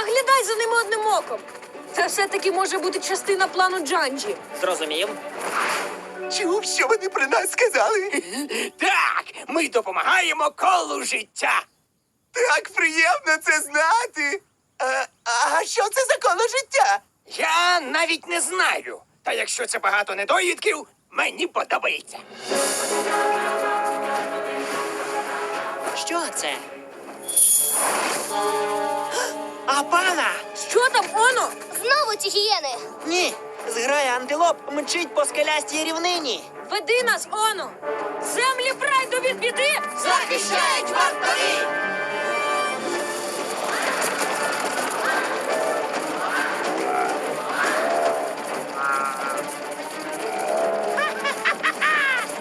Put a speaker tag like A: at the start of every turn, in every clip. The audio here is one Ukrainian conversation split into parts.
A: Наглядай за ними одним оком. Це все-таки може бути частина плану Джанджі.
B: Зрозумів?
C: Чув, що вони про нас сказали?
D: Так, ми допомагаємо колу життя.
C: Так приємно це знати. А, а що це за коло життя?
D: Я навіть не знаю. Та якщо це багато недоїдків, мені подобається.
B: Що це?
D: Пана?
A: Що там, оно?
E: Знову ці гієни.
B: Ні. Зграя антилоп мчить по скелястій рівнині.
A: Веди нас, оно! Землі прайду від біди!
E: Захищають вартові!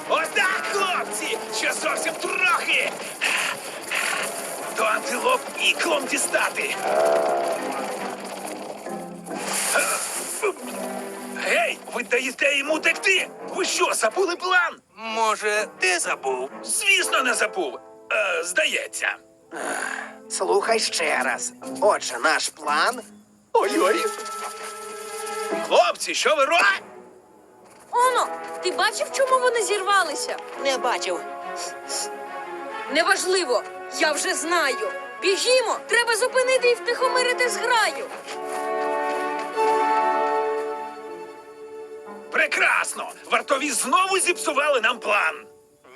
D: Отак, хлопці! Ще зовсім трохи. До антилоп іклом дістати. Даєте йому текти? Ви що, забули план? Може, ти забув? Звісно, не забув. Е, здається.
C: Слухай ще раз. Отже, наш план. Ой-ой.
D: Хлопці, що ви робите?
A: Оно, ти бачив, чому вони зірвалися?
B: Не бачив.
A: Неважливо, я вже знаю. Біжімо, треба зупинити і втихомирити зграю.
D: Прекрасно! Вартові знову зіпсували нам план.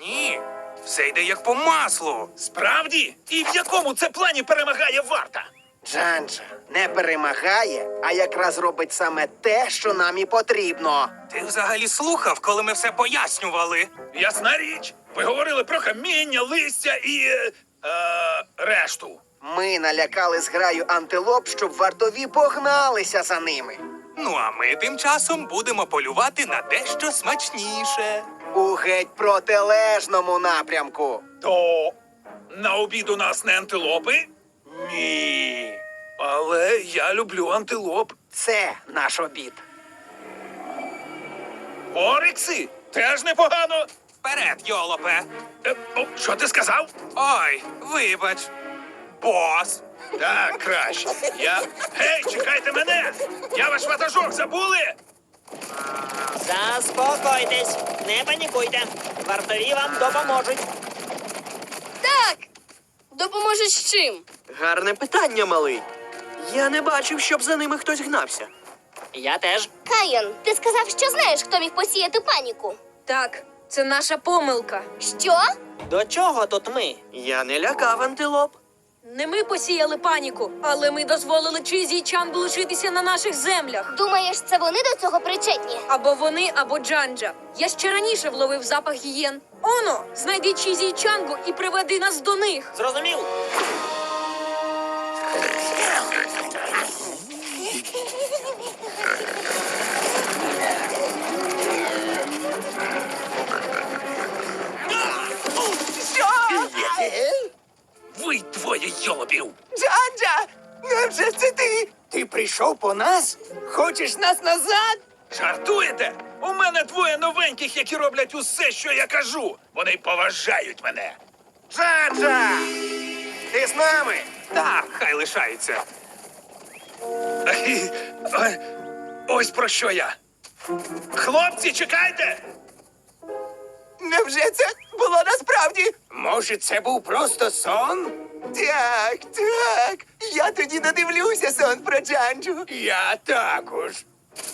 D: Ні, все йде як по маслу. Справді? І в якому це плані перемагає варта?
C: Джанджа не перемагає, а якраз робить саме те, що нам і потрібно.
F: Ти взагалі слухав, коли ми все пояснювали?
D: Ясна річ. Ви говорили про каміння, листя і. е, е, решту.
C: Ми налякали зграю антилоп, щоб вартові погналися за ними.
F: Ну а ми тим часом будемо полювати на дещо смачніше.
C: У геть протилежному напрямку.
D: То на обід у нас не антилопи? Ні. Але я люблю антилоп.
C: Це наш обід.
D: Орикси теж непогано.
F: Вперед, йолопе!
D: Е, о, що ти сказав?
F: Ой, вибач. Бос!
D: Так, краще. Я. Гей, чекайте мене! Забули?
B: Заспокойтесь, не панікуйте. Вартові вам допоможуть.
E: Так. Допоможеш з чим?
G: Гарне питання, малий. Я не бачив, щоб за ними хтось гнався.
B: Я теж.
E: Каїн, ти сказав, що знаєш, хто міг посіяти паніку.
A: Так, це наша помилка.
E: Що?
B: До чого тут ми?
G: Я не лякав антилоп.
A: Не ми посіяли паніку, але ми дозволили Чизі і Чангу лишитися на наших землях.
E: Думаєш, це вони до цього причетні?
A: Або вони, або Джанджа. Я ще раніше вловив запах гієн. Оно, знайди Чізі і Чангу і приведи нас до них.
B: Зрозумів?
D: Йолопів.
C: Джанджа! Невже це ти?
D: Ти прийшов по нас? Хочеш нас назад? Жартуєте? У мене двоє новеньких, які роблять усе, що я кажу. Вони поважають мене.
C: Джанджа! Ти з нами?
F: Так, хай лишається.
D: Ось про що я. Хлопці, чекайте!
C: Невже це було насправді?
D: Може, це був просто сон?
C: Так, так. Я тоді додивлюся сон про Джанджу.
D: Я також.